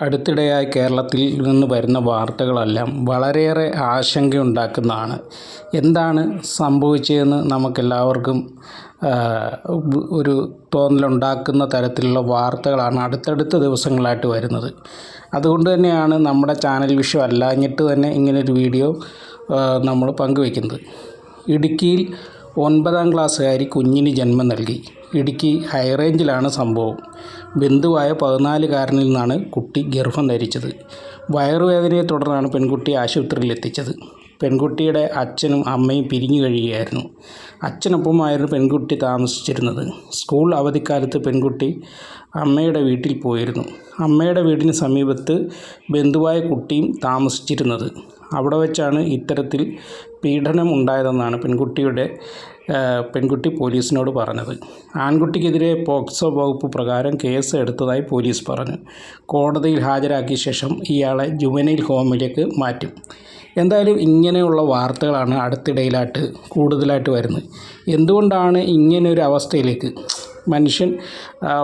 അടുത്തിടെയായി കേരളത്തിൽ നിന്ന് വരുന്ന വാർത്തകളെല്ലാം വളരെയേറെ ആശങ്കയുണ്ടാക്കുന്നതാണ്. എന്താണ് സംഭവിച്ചതെന്ന് നമുക്കെല്ലാവർക്കും ഒരു തോന്നലുണ്ടാക്കുന്ന തരത്തിലുള്ള വാർത്തകളാണ് അടുത്തടുത്ത ദിവസങ്ങളായിട്ട് വരുന്നത്. അതുകൊണ്ട് തന്നെയാണ് നമ്മുടെ ചാനൽ വിഷയം അല്ലാഞ്ഞിട്ട് തന്നെ ഇങ്ങനൊരു വീഡിയോ നമ്മൾ പങ്കുവയ്ക്കുന്നത് ഇടുക്കിയിൽ ഒൻപതാം ക്ലാസ്സുകാരി കുഞ്ഞിന് ജന്മം നൽകി. ഇടുക്കി ഹൈറേഞ്ചിലാണ് സംഭവം. ബന്ധുവായ പതിനാലുകാരനിൽ നിന്നാണ് കുട്ടി ഗർഭം ധരിച്ചത്. വയറുവേദനയെ തുടർന്നാണ് പെൺകുട്ടിയെ ആശുപത്രിയിൽ എത്തിച്ചത്. പെൺകുട്ടിയുടെ അച്ഛനും അമ്മയും പിരിഞ്ഞു കഴിയുകയായിരുന്നു. അച്ഛനൊപ്പമായിരുന്നു പെൺകുട്ടി താമസിച്ചിരുന്നത്. സ്കൂൾ അവധിക്കാലത്ത് പെൺകുട്ടി അമ്മയുടെ വീട്ടിൽ പോയിരുന്നു. അമ്മയുടെ വീടിന് സമീപത്ത് ബന്ധുവായ കുട്ടിയും താമസിച്ചിരുന്നത്. അവിടെ വെച്ചാണ് ഇത്തരത്തിൽ പീഡനം ഉണ്ടായതെന്നാണ് പെൺകുട്ടിയുടെ പെൺകുട്ടി പോലീസിനോട് പറഞ്ഞത്. ആൺകുട്ടിക്കെതിരെ പോക്സോ വകുപ്പ് പ്രകാരം കേസ് എടുത്തതായി പോലീസ് പറഞ്ഞു. കോടതിയിൽ ഹാജരാക്കിയ ശേഷം ഇയാളെ ജുവനൈൽ ഹോമിലേക്ക് മാറ്റും. എന്തായാലും ഇങ്ങനെയുള്ള വാർത്തകളാണ് അടുത്തിടയിലായിട്ട് കൂടുതലായിട്ട് വരുന്നത്. എന്തുകൊണ്ടാണ് ഇങ്ങനെ ഒരു അവസ്ഥയിലേക്ക് മനുഷ്യൻ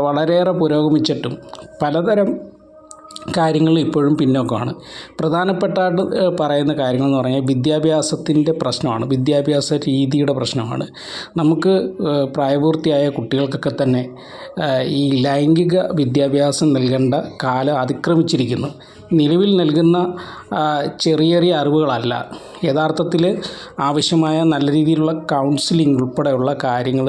വളരെയേറെ പുരോഗമിച്ചിട്ടും പലതരം കാര്യങ്ങൾ ഇപ്പോഴും പിന്നോക്കമാണ്. പ്രധാനപ്പെട്ടായിട്ട് പറയുന്ന കാര്യങ്ങൾ എന്ന് പറഞ്ഞാൽ വിദ്യാഭ്യാസത്തിന്റെ പ്രശ്നമാണ്. വിദ്യാഭ്യാസ രീതിയുടെ പ്രശ്നമാണ്. നമുക്ക് പ്രായപൂർത്തിയായ കുട്ടികൾക്കൊക്കെ തന്നെ ഈ ലൈംഗിക വിദ്യാഭ്യാസം നൽകേണ്ട കാലം അതിക്രമിച്ചിരിക്കുന്നു. നിലവിൽ നൽകുന്ന ചെറിയ ചെറിയ അറിവുകളല്ല. യഥാർത്ഥത്തിൽ ആവശ്യമായ നല്ല രീതിയിലുള്ള കൗൺസിലിംഗ് ഉൾപ്പെടെയുള്ള കാര്യങ്ങൾ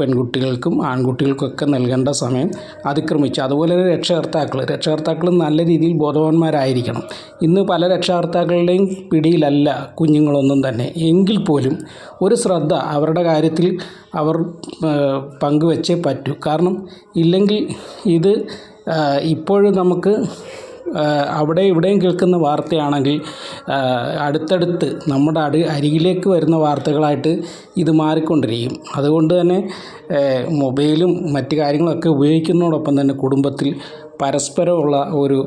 പെൺകുട്ടികൾക്കും ആൺകുട്ടികൾക്കൊക്കെ നൽകേണ്ട സമയം അതിക്രമിച്ചു. അതുപോലെ തന്നെ രക്ഷകർത്താക്കൾ നല്ല രീതിയിൽ ബോധവാന്മാരായിരിക്കണം. ഇന്ന് പല രക്ഷകർത്താക്കളുടെയും പിടിയിലല്ല കുഞ്ഞുങ്ങളൊന്നും തന്നെ. എങ്കിൽ പോലും ഒരു ശ്രദ്ധ അവരുടെ കാര്യത്തിൽ അവർ പങ്കുവെച്ചേ പറ്റൂ. കാരണം ഇല്ലെങ്കിൽ ഇത് ഇപ്പോഴും നമുക്ക് അവിടെ ഇവിടെയും കേൾക്കുന്ന വാർത്തയാണെങ്കിൽ അടുത്തടുത്ത് നമ്മുടെ അടി അരികിലേക്ക് വരുന്ന വാർത്തകളായിട്ട് ഇത് മാറിക്കൊണ്ടിരിക്കും. അതുകൊണ്ട് തന്നെ മൊബൈലും മറ്റ് കാര്യങ്ങളൊക്കെ ഉപയോഗിക്കുന്നതോടൊപ്പം തന്നെ കുടുംബത്തിൽ പരസ്പരമുള്ള ഒരു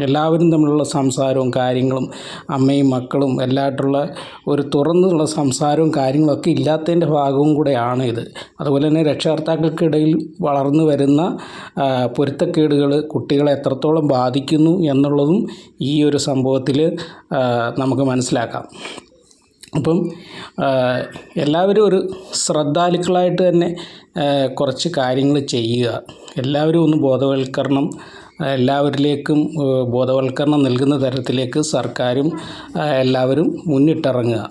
എല്ലാവരും തമ്മിലുള്ള സംസാരവും കാര്യങ്ങളും അമ്മയും മക്കളും എല്ലായിട്ടുള്ള ഒരു തുറന്നുള്ള സംസാരവും കാര്യങ്ങളൊക്കെ ഇല്ലാത്തതിന്റെ ഭാഗവും കൂടെയാണ് ഇത്. അതുപോലെ തന്നെ രക്ഷകർത്താക്കൾക്കിടയിൽ വളർന്നു വരുന്ന പൊരുത്തക്കേടുകൾ കുട്ടികളെ എത്രത്തോളം ബാധിക്കുന്നു എന്നുള്ളതും ഈ ഒരു സംഭവത്തിൽ നമുക്ക് മനസ്സിലാക്കാം. അപ്പം എല്ലാവരും ഒരു ശ്രദ്ധാലുക്കളായിട്ട് തന്നെ കുറച്ച് കാര്യങ്ങൾ ചെയ്യുക. എല്ലാവരും ഒന്ന് ബോധവൽക്കരണം എല്ലാവരിലേക്കും ബോധവൽക്കരണം നൽകുന്ന തരത്തിലേക്ക് സർക്കാരും എല്ലാവരും മുന്നിട്ടിറങ്ങുക.